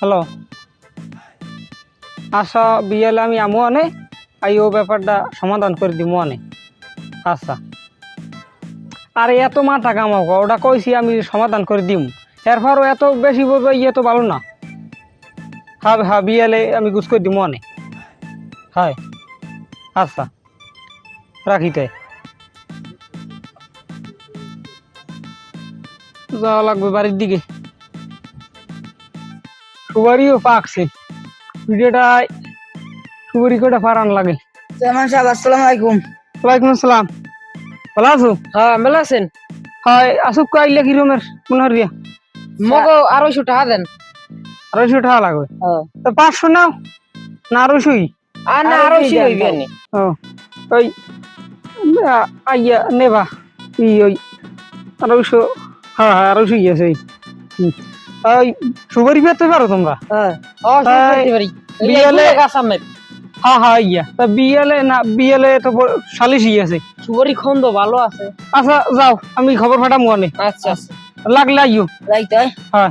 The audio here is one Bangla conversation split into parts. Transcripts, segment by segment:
হ্যালো আচ্ছা বিয়েলে আমি আমু আনে, আই ও ব্যাপারটা সমাধান করে দিমু আনে। আচ্ছা। আরে এত মাথা কামাও, ওটা কইছি আমি সমাধান করে দিম। এরপরও এত বেশি বলব ইয়ে তো ভালো না। হ্যাঁ হ্যাঁ বিয়েলে আমি গুছ করে দিমু আনে। হয়। আচ্ছা। রাখিতে যাওয়া লাগবে বাড়ির দিকে। সুপারিও পাকছে। ভিডিওটা ফারান লাগে। চেয়ারম্যান সাহেব আসসালামু আলাইকুম। ওয়ালাইকুম আসসালাম। ভালো আছো? হ্যাঁ মেলা আছেন। হয় আসুক কাইলে কি রুমের মনে মগো আড়াইশো টাকা দেন। আড়াইশো টাকা লাগবে? হ্যাঁ। তো পাঁচশো নাও না আড়াইশোই? আর না আড়াইশো হইবে ও ওই আইয়া নেবা। ই ওই আড়াইশো হ্যাঁ হ্যাঁ আড়াইশো আছে। ওই। ওই পেতে পারো তোমরা? হ্যাঁ। ও হ্যাঁ, বিয়ালে- হ্যাঁ হ্যাঁ ইয়া তা বিয়ালে না বিয়ালে তো বড় সালিশই আছে। সুবরি খন্দ ভালো আছে। আচ্ছা যাও আমি খবর ফাটাম মনে আচ্ছা আচ্ছা। লাগলে আইও রাইট হ্যাঁ।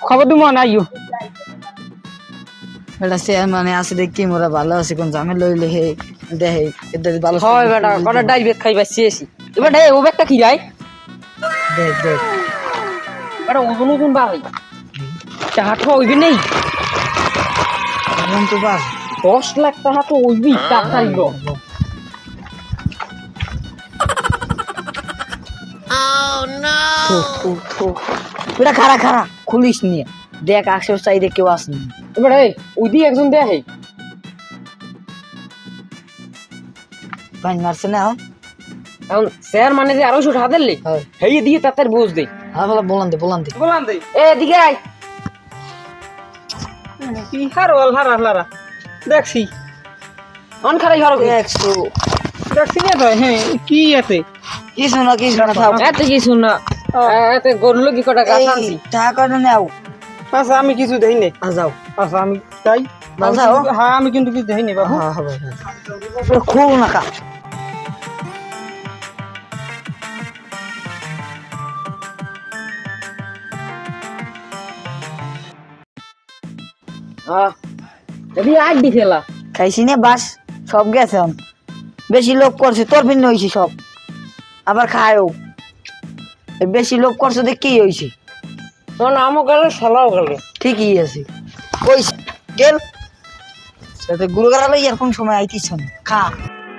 খবর দিব না আইও এটা চেয়ারম্যানে আছে দেখি মোরা ভালো আছে কোন জামে লইলে হে দেহে এদের ভালো হয় বেটা কটা ডাই বেত খাই বাসি এবার হে ও বেটা কি যায়? দেখ দেখ। বেটা ওজন ওজন বাড়াই টাকা হইবে নেই। তো বাস দশ লাখ টাকা তো হইবি টাকা এটা খারা খারা খুলিস নিয়ে দেখ আশেপাশে সাইডে কেউ আসেনি এবার হে ওই দিকে একজন দেয় হে পানি মারছে না এখন স্যার মানে যে আড়াইশো টাকা দিলে হেই দিয়ে বুঝ দে হ্যাঁ বলা বলান দে বলান দে। বলান দেই এ এদিকে আয়। কি হারো হারা হারা দেখছি। অন খারাই হরো একশো দেখছি। না তো হ্যাঁ কি এতে? কিছু না কিছু না এত কিছু না এতে গরুলো কি কটা গাছ আনছি। টাকা নাও। আচ্ছা আমি কিছু দেই নাই আ যাও। আচ্ছা আমি তাই। না হ্যাঁ আমি কিন্তু কিছু দেই নাই বাবু। হ্যাঁ হবে হ্যাঁ খুব না কা এদিকে আট দি ফেলা। খাইছি না বাস সব গেছে বেশি লোক করছে তোর ভিন্ন হয়েছে সব। আবার খায়ও। বেশি লোক করছে দেখ কি হয়েছে তখন আমও গেল সালাও গেল। ঠিকই আছে। ওই গেল। লই এরকম সময় আইতিস খা।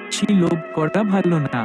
বেশি লোভ করা ভালো না।